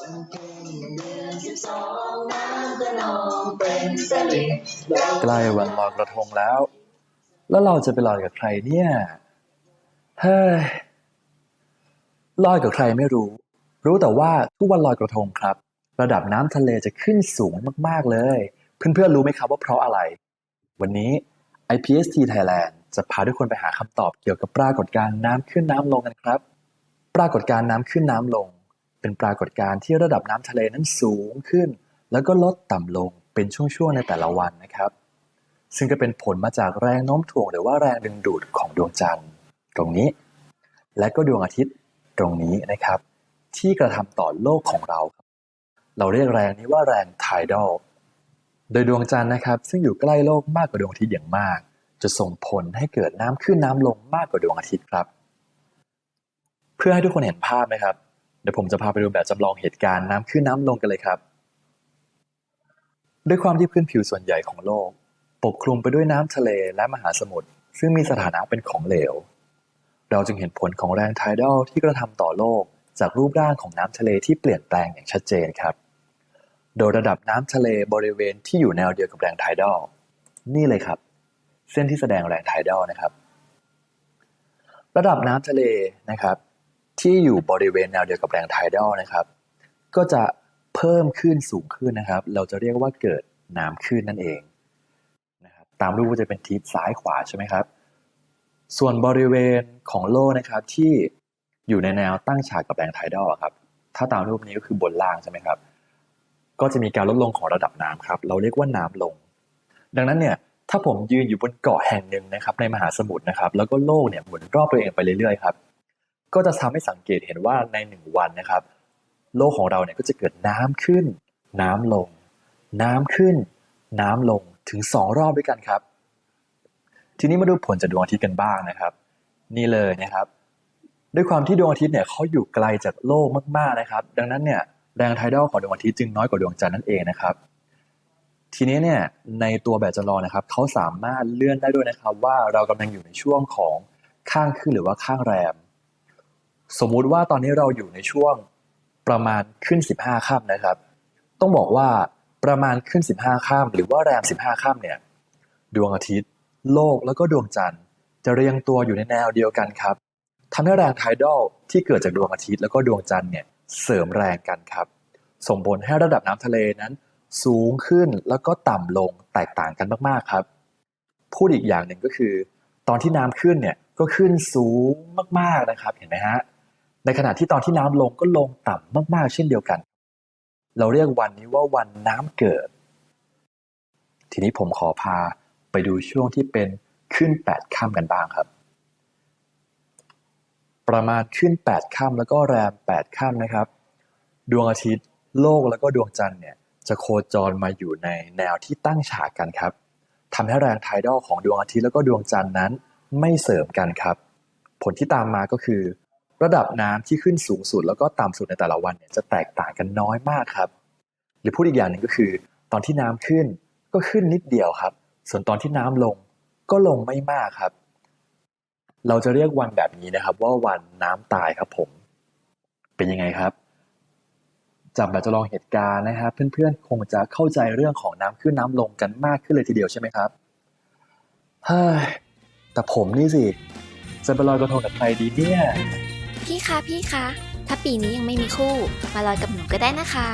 วันเพ็ญเดือนสิบสองน้ำก็นองเป็นสลิงใกล้วันลอยกระทงแล้ว แล้วเราจะไปลอยกับใครเนี่ยเฮ้ยลอยกับใครไม่รู้ รู้แต่ว่าทุกวันลอยกระทงครับ ระดับน้ำทะเลจะขึ้นสูงมากๆเลย เพื่อนๆรู้ไหมครับว่าเพราะอะไร วันนี้ IPST Thailand จะพาทุกคนไปหาคำตอบเกี่ยวกับปรากฏการณ์น้ำขึ้นน้ำลงกันครับ ปรากฏการณ์น้ำขึ้นน้ำลง เป็นปรากฏการณ์ที่ระดับน้ำทะเลนั้นสูงขึ้น แล้วก็ลดต่ำลงเป็นช่วงๆในแต่ละวันนะครับ ซึ่งก็เป็นผลมาจากแรงโน้มถ่วงหรือว่าแรงดึงดูดของดวงจันทร์ ตรงนี้ และก็ดวงอาทิตย์ตรงนี้นะครับ ที่กระทำต่อโลกของเรา เราเรียกแรงนี้ว่าแรง tidal โดยดวงจันทร์นะครับ ซึ่งอยู่ใกล้โลกมากกว่าดวงอาทิตย์อย่างมาก จะส่งผลให้เกิดน้ำขึ้นน้ำลงมากกว่าดวงอาทิตย์ครับ เพื่อให้ทุกคนเห็นภาพนะครับ เดี๋ยวผมจะพาไปดูแบบจำลองเหตุการณ์น้ำขึ้นน้ำลงกันเลยครับ ด้วยความที่พื้นผิวส่วนใหญ่ของโลก ปกคลุมไปด้วยน้ำทะเลและมหาสมุทรซึ่งมีสถานะเป็นของเหลว เราจึงเห็นผลของแรงไทดัลที่กระทำต่อโลก จากรูปร่างของน้ำทะเลที่เปลี่ยนแปลงอย่างชัดเจนครับ โดยระดับน้ำทะเลบริเวณที่อยู่แนวเดียวกับแรงไทดัลนี่เลยครับ เส้นที่แสดงแรงไทดัลนะครับ ระดับน้ำทะเลนะครับ ที่อยู่บริเวณแนวเดียวกับแรงไทดัลนะครับ ก็จะเพิ่มขึ้นสูงขึ้นนะครับ เราจะเรียกว่าเกิดน้ำขึ้นนั่นเองนะครับตามรูปก็จะเป็นทิศซ้ายขวาใช่ไหมครับ ส่วนบริเวณของโลกนะครับที่อยู่ในแนวตั้งฉากกับแรงไทดัลครับ ถ้าตามรูปนี้ก็คือบนล่างใช่ไหมครับ ก็จะมีการลดลงของระดับน้ำครับ เราเรียกว่าน้ำลง ดังนั้นเนี่ยถ้าผมยืนอยู่บนเกาะแห่งหนึ่งนะครับในมหาสมุทรนะครับ แล้วก็โลกเนี่ยหมุนรอบตัวเองไปเรื่อยๆครับ ก็จะทำให้สังเกตเห็นว่าในหนึ่งวันนะครับ โลกของเราเนี่ยก็จะเกิดน้ำขึ้น น้ำลง น้ำขึ้น น้ำลงถึงสองรอบด้วยกันครับ ทีนี้มาดูผลจากดวงอาทิตย์กันบ้างนะครับ นี่เลยนะครับ ด้วยความที่ดวงอาทิตย์เนี่ยเขาอยู่ไกลจากโลกมากๆนะครับ ดังนั้นเนี่ยแรงไทดัลของดวงอาทิตย์จึงน้อยกว่าดวงจันทร์นั่นเองนะครับ ทีนี้เนี่ยในตัวแบบจำลองนะครับเขาสามารถเลื่อนได้ด้วยนะครับ ว่าเรากำลังอยู่ในช่วงของข้างขึ้นหรือว่าข้างแรม สมมุติว่าตอนนี้เราอยู่ในช่วงประมาณขึ้น 15ค่ำนะครับ ต้องบอกว่าประมาณขึ้น 15ค่ำหรือว่าแรม 15ค่ำเนี่ย ดวงอาทิตย์ โลกแล้วก็ดวงจันทร์จะเรียงตัวอยู่ในแนวเดียวกันครับทำให้แรงไทดัลที่เกิดจากดวงอาทิตย์แล้วก็ดวงจันทร์เนี่ยเสริมแรงกันครับ ส่งผลให้ระดับน้ำทะเลนั้น สูงขึ้นแล้วก็ต่ำลงแตกต่างกันมากๆครับ พูดอีกอย่างหนึ่งก็คือ ตอนที่น้ำขึ้นเนี่ยก็ขึ้นสูงมากๆนะครับเห็นไหมฮะ ในขณะที่ตอนที่น้ำลงก็ลงต่ำมากๆ เช่นเดียวกัน เราเรียกวันนี้ว่าวันน้ำเกิด ทีนี้ผมขอพาไปดูช่วงที่เป็นขึ้น 8ค่ำกันบ้างครับ ประมาณขึ้น 8ค่ำแล้วก็แรม 8ค่ำนะครับ ดวงอาทิตย์โลกแล้วก็ดวงจันทร์เนี่ยจะโคจรมาอยู่ในแนวที่ตั้งฉากกันครับทำให้แรงไทดัลของดวงอาทิตย์แล้วก็ดวงจันทร์นั้นไม่เสริมกันครับ ผลที่ตามมาก็คือ ระดับน้ำที่ขึ้นสูงสุดแล้วก็ต่ำสุดในแต่ละวันเนี่ยจะแตกต่างกันน้อยมากครับ หรือพูดอีกอย่างหนึ่งก็คือ ตอนที่น้ำขึ้นก็ขึ้นนิดเดียวครับ ส่วนตอนที่น้ำลงก็ลงไม่มากครับ เราจะเรียกวันแบบนี้นะครับ ว่าวันน้ำตายครับผม เป็นยังไงครับจากแบบจำลองเหตุการณ์นะครับเพื่อนๆ คงจะเข้าใจเรื่องของน้ำขึ้นน้ำลงกันมากขึ้นเลยทีเดียวใช่ไหมครับเฮ้ยแต่ผมนี่สิ จะไปลอยกระทงกับใครดีเนี่ย พี่คะพี่คะ ถ้าปีนี้ยังไม่มีคู่ มาลอยกับหนูก็ได้นะคะ